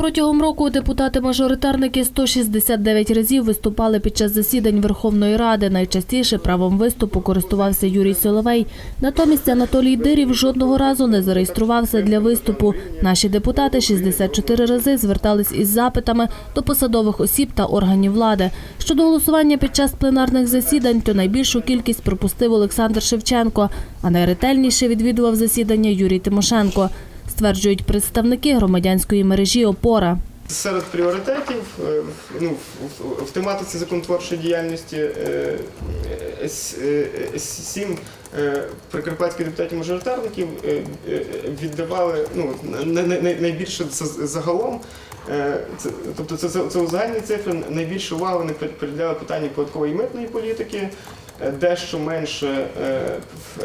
Протягом року депутати-мажоритарники 169 разів виступали під час засідань Верховної Ради. Найчастіше правом виступу користувався Юрій Соловей. Натомість Анатолій Дирів жодного разу не зареєструвався для виступу. Наші депутати 64 рази звертались із запитами до посадових осіб та органів влади. Щодо голосування під час пленарних засідань, то найбільшу кількість пропустив Олександр Шевченко, а найретельніше відвідував засідання Юрій Тимошенко. Стверджують представники громадянської мережі Опора. Серед пріоритетів е, ну, в, тематиці законотворчої діяльності е, е, сім прикарпатських депутатів-мажоритарників віддавали ну, на- на- на- найбільше загалом. Це, тобто це, це, це узагальні цифри. Найбільше уваги вони прид- приділяли питанню податкової і митної політики, дещо менше в-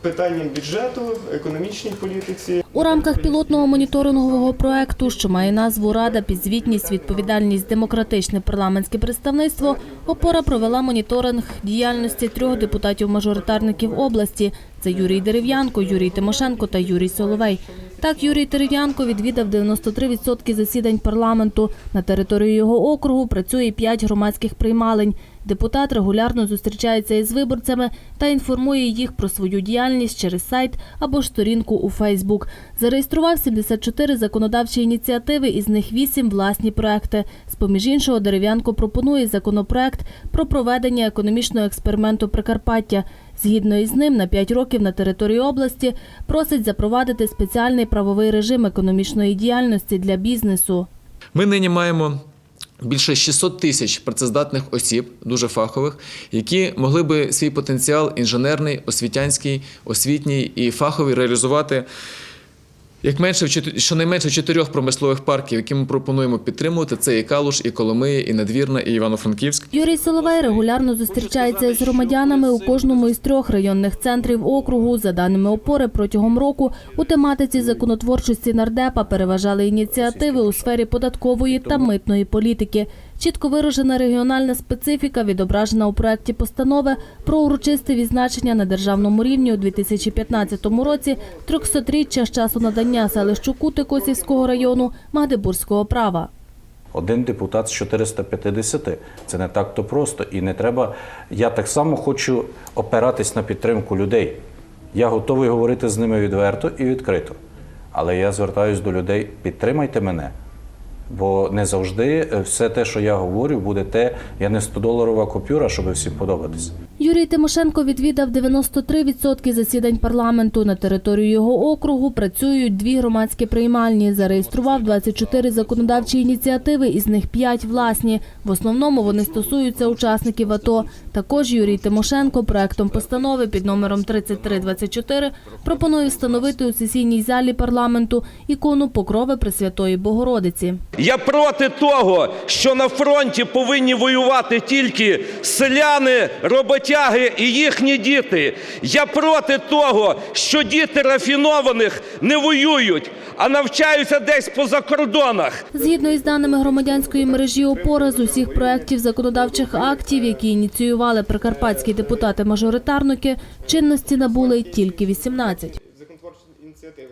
питанням бюджету, економічній політиці. У рамках пілотного моніторингового проекту, що має назву Рада, підзвітність, відповідальність, демократичне парламентське представництво, опора провела моніторинг діяльності трьох депутатів-мажоритарників області. Це Юрій Дерев'янко, Юрій Тимошенко та Юрій Соловей. Так, Юрій Дерев'янко відвідав 93% засідань парламенту. На території його округу працює 5 громадських приймалень. Депутат регулярно зустрічається із виборцями та інформує їх про свою діяльність через сайт або ж сторінку у Фейсбук. Зареєстрував 74 законодавчі ініціативи, із них 8 – власні проекти. З-поміж іншого, Дерев'янко пропонує законопроект про проведення економічного експерименту Прикарпаття. Згідно із ним, на 5 років на території області просить запровадити спеціальний правовий режим економічної діяльності для бізнесу. Ми нині маємо більше 600 тисяч працездатних осіб, дуже фахових, які могли би свій потенціал інженерний, освітянський, освітній і фаховий реалізувати. Як менше щонайменше чотирьох промислових парків, які ми пропонуємо підтримувати, це і Калуш, і Коломиї, і Надвірна, і Івано-Франківськ. Юрій Соловей регулярно зустрічається з громадянами у кожному із трьох районних центрів округу. За даними опори, протягом року у тематиці законотворчості нардепа переважали ініціативи у сфері податкової та митної політики. Чітко виражена регіональна специфіка відображена у проєкті постанови про урочисте відзначення на державному рівні у 2015 році 300-річчя з часу надання селищу Кути Косівського району Магдебурзького права. Один депутат з 450. Це не так то просто. І не треба. Я так само хочу опиратись на підтримку людей. Я готовий говорити з ними відверто і відкрито. Але я звертаюся до людей: підтримайте мене. Бо не завжди е, все те, що я говорю, буде те, я не 100-доларова купюра, щоб всім подобатися. Юрій Тимошенко відвідав 93% засідань парламенту. На території його округу працюють дві громадські приймальні. Зареєстрував 24 законодавчі ініціативи, із них 5 власні. В основному вони стосуються учасників АТО. Також Юрій Тимошенко проектом постанови під номером 3324 пропонує встановити у сесійній залі парламенту ікону Покрови Пресвятої Богородиці. Я проти того, що на фронті повинні воювати тільки селяни, роботяги і їхні діти. Я проти того, що діти рафінованих не воюють, а навчаються десь по закордонах. Згідно із даними громадянської мережі опора з усіх проєктів законодавчих актів, які ініціювали прикарпатські депутати-мажоритарники, чинності набули тільки 18. Законотворчі ініціативи.